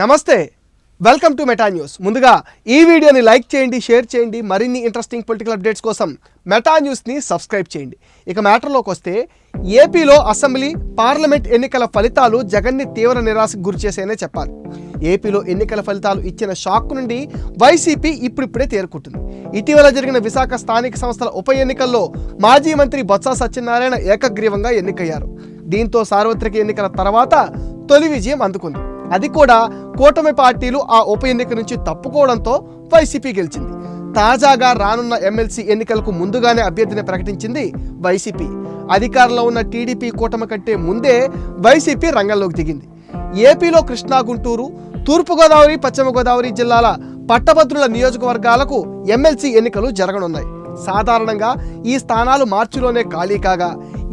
నమస్తే. Welcome to meta news ముందుగా ఈ వీడియోని లైక్ చేయండి షేర్ చేయండి మరిన్ని ఇంట్రెస్టింగ్ పొలిటికల్ అప్డేట్స్ కోసం మెటా న్యూస్ని సబ్స్క్రైబ్ చేయండి. ఇక మ్యాటర్లోకి వస్తే ఏపీలో అసెంబ్లీ పార్లమెంట్ ఎన్నికల ఫలితాలు జగన్ని తీవ్ర నిరాశకు గురిచేసేనే చెప్పాలి. ఏపీలో ఎన్నికల ఫలితాలు ఇచ్చిన షాక్ నుండి వైసీపీ ఇప్పుడిప్పుడే తేరుకుంటుంది. ఇటీవల జరిగిన విశాఖ స్థానిక సంస్థల ఉప ఎన్నికల్లో మాజీ మంత్రి బొత్స సత్యనారాయణ ఏకగ్రీవంగా ఎన్నికయ్యారు. దీంతో సార్వత్రిక ఎన్నికల తర్వాత తొలి విజయం అందుకుంది. అది కూడా కూటమి పార్టీలు ఆ ఉప ఎన్నిక నుంచి తప్పుకోవడంతో వైసీపీ గెలిచింది. తాజాగా రానున్న ఎమ్మెల్సీ ఎన్నికలకు ముందుగానే అభ్యర్థిని ప్రకటించింది వైసీపీ. అధికారంలో ఉన్న టీడీపీ కూటమి కంటే ముందే వైసీపీ రంగంలోకి దిగింది. ఏపీలో కృష్ణా గుంటూరు తూర్పుగోదావరి పశ్చిమ గోదావరి జిల్లాల పట్టభద్రుల నియోజకవర్గాలకు ఎమ్మెల్సీ ఎన్నికలు జరగనున్నాయి. సాధారణంగా ఈ స్థానాలు మార్చిలోనే ఖాళీ కాగా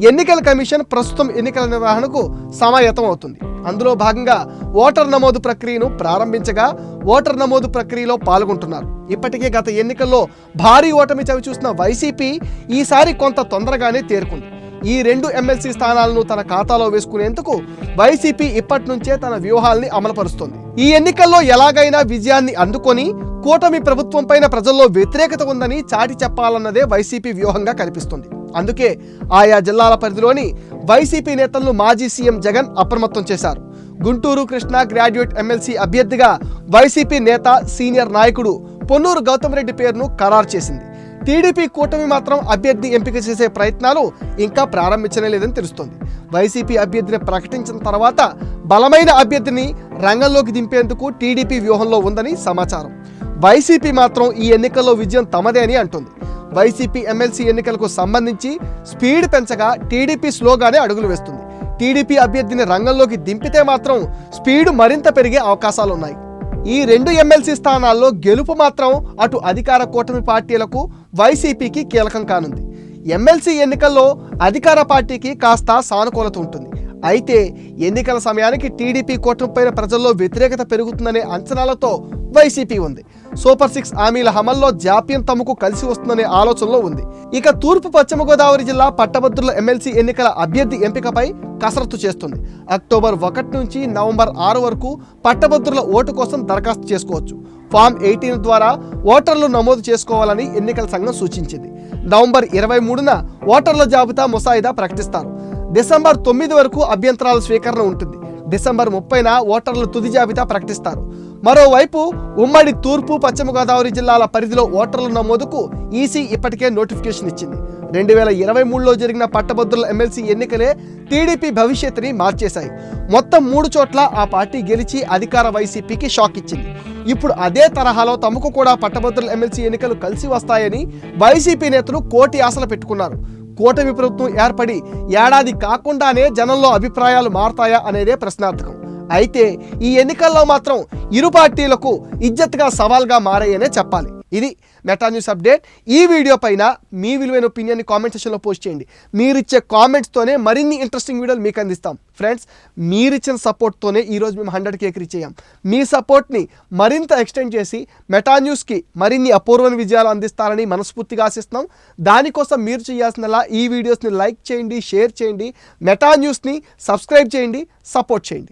ఎన్నికల కమిషన్ ప్రస్తుతం ఎన్నికల నిర్వహణకు సమాయత్తం అవుతుంది. అందులో భాగంగా ఓటర్ నమోదు ప్రక్రియను ప్రారంభించగా ఓటర్ నమోదు ప్రక్రియలో పాల్గొంటున్నారు. ఇప్పటికే గత ఎన్నికల్లో భారీ ఓటమి చవి చూసిన వైసీపీ ఈసారి కొంత తొందరగానే తేరుకుంది. ఈ రెండు ఎమ్మెల్సీ స్థానాలను తన ఖాతాలో వేసుకునేందుకు వైసీపీ ఇప్పటి నుంచే తన వ్యూహాల్ని అమలుపరుస్తోంది. ఈ ఎన్నికల్లో ఎలాగైనా విజయాన్ని అందుకొని కూటమి ప్రభుత్వంపైన ప్రజల్లో వ్యతిరేకత ఉందని చాటి చెప్పాలన్నదే వైసీపీ వ్యూహంగా కనిపిస్తుంది. అందుకే ఆయా జిల్లాల పరిధిలోని వైసీపీ నేతలను మాజీ సీఎం జగన్ అప్రమత్తం చేశారు. గుంటూరు కృష్ణ గ్రాడ్యుయేట్ ఎమ్మెల్సీ అభ్యర్థిగా వైసీపీ నేత సీనియర్ నాయకుడు పొన్నూరు గౌతమ్ రెడ్డి పేరును ఖరారు చేసింది. టీడీపీ కూటమి మాత్రం అభ్యర్థి ఎంపిక చేసే ప్రయత్నాలు ఇంకా ప్రారంభించనే లేదని తెలుస్తోంది. వైసీపీ అభ్యర్థిని ప్రకటించిన తర్వాత బలమైన అభ్యర్థిని రంగంలోకి దింపేందుకు టీడీపీ వ్యూహంలో ఉందని సమాచారం. వైసీపీ మాత్రం ఈ ఎన్నికల్లో విజయం తమదే అని అంటుంది. వైసీపీ ఎమ్మెల్సీ ఎన్నికలకు సంబంధించి స్పీడ్ పెంచగా టీడీపీ స్లోగానే అడుగులు వేస్తుంది. టీడీపీ అభ్యర్థిని రంగంలోకి దింపితే మాత్రం స్పీడ్ మరింత పెరిగే అవకాశాలు ఉన్నాయి ఈ రెండు ఎమ్మెల్సీ స్థానాల్లో గెలుపు మాత్రం అటు అధికార కూటమి పార్టీలకు వైసీపీకి కీలకం కానుంది. ఎమ్మెల్సీ ఎన్నికల్లో అధికార పార్టీకి కాస్త సానుకూలత ఉంటుంది. అయితే ఎన్నికల సమయానికి టీడీపీ కూటమిపైన ప్రజల్లో వ్యతిరేకత పెరుగుతుందనే అంచనాలతో వైసీపీ ఉంది. సూపర్ సిక్స్ హామీల అమల్లో జాప్యం తమకు కలిసి వస్తుందనే ఆలోచనలో ఉంది. ఇక తూర్పు పశ్చిమ గోదావరి జిల్లా పట్టభద్రుల ఎమ్మెల్సీ ఎన్నికల అభ్యర్థి ఎంపికపై కసరత్తు చేస్తుంది. అక్టోబర్ ఒకటి నుంచి నవంబర్ ఆరు వరకు పట్టభద్రుల ఓటు కోసం దరఖాస్తు చేసుకోవచ్చు. ఫామ్ ఎయిటీన్ ద్వారా ఓటర్లు నమోదు చేసుకోవాలని ఎన్నికల సంఘం సూచించింది. నవంబర్ ఇరవై మూడున ఓటర్ల జాబితా ముసాయిదా ప్రకటిస్తారు. డిసెంబర్ తొమ్మిది వరకు అభ్యంతరాల స్వీకరణ ఉంటుంది. డిసెంబర్ ముప్పైన ఓటర్ల తుది జాబితా ప్రకటిస్తారు. మరోవైపు ఉమ్మడి తూర్పు పశ్చిమ గోదావరి జిల్లాల పరిధిలో ఓటర్ల నమోదుకు ఈసీ ఇప్పటికే నోటిఫికేషన్ ఇచ్చింది. రెండు వేల ఇరవై మూడులో జరిగిన పట్టభద్రుల ఎమ్మెల్సీ ఎన్నికలే టీడీపీ భవిష్యత్తుని మార్చేశాయి. మొత్తం మూడు చోట్ల ఆ పార్టీ గెలిచి అధికార వైసీపీకి షాక్ ఇచ్చింది. ఇప్పుడు అదే తరహాలో తమకు కూడా పట్టభద్రుల ఎమ్మెల్సీ ఎన్నికలు కలిసి వస్తాయని వైసీపీ నేతలు కోటి ఆశలు పెట్టుకున్నారు. కూటమి ప్రభుత్వం ఏర్పడి ఏడాది కాకుండానే జనంలో అభిప్రాయాలు మారతాయా అనేదే ప్రశ్నార్థకం. అయితే ఈ ఎన్నికల్లో మాత్రం ఇరు పార్టీలకు ఇజ్జత్గా సవాల్గా మారాయనే చెప్పాలి. ఇది మెటా న్యూస్ అప్డేట్ ఈ వీడియో పైన మీ విలువైన ఒపీనియన్ని కామెంట్ సెక్షన్లో పోస్ట్ చేయండి. మీరిచ్చే కామెంట్స్తోనే మరిన్ని ఇంట్రెస్టింగ్ వీడియోలు మీకు అందిస్తాం. ఫ్రెండ్స్ మీరిచ్చిన సపోర్ట్తోనే ఈరోజు మేము హండ్రెడ్ కేక్ రీచ్ అయ్యాం. మీ సపోర్ట్ని మరింత ఎక్స్టెండ్ చేసి మెటా న్యూస్కి మరిన్ని అపూర్వమైన విజయాలు అందిస్తారని మనస్ఫూర్తిగా ఆశిస్తున్నాం. దానికోసం మీరు చేయాల్సినలా ఈ వీడియోస్ని లైక్ చేయండి షేర్ చేయండి. మెటా న్యూస్ని సబ్స్క్రైబ్ చేయండి సపోర్ట్ చేయండి.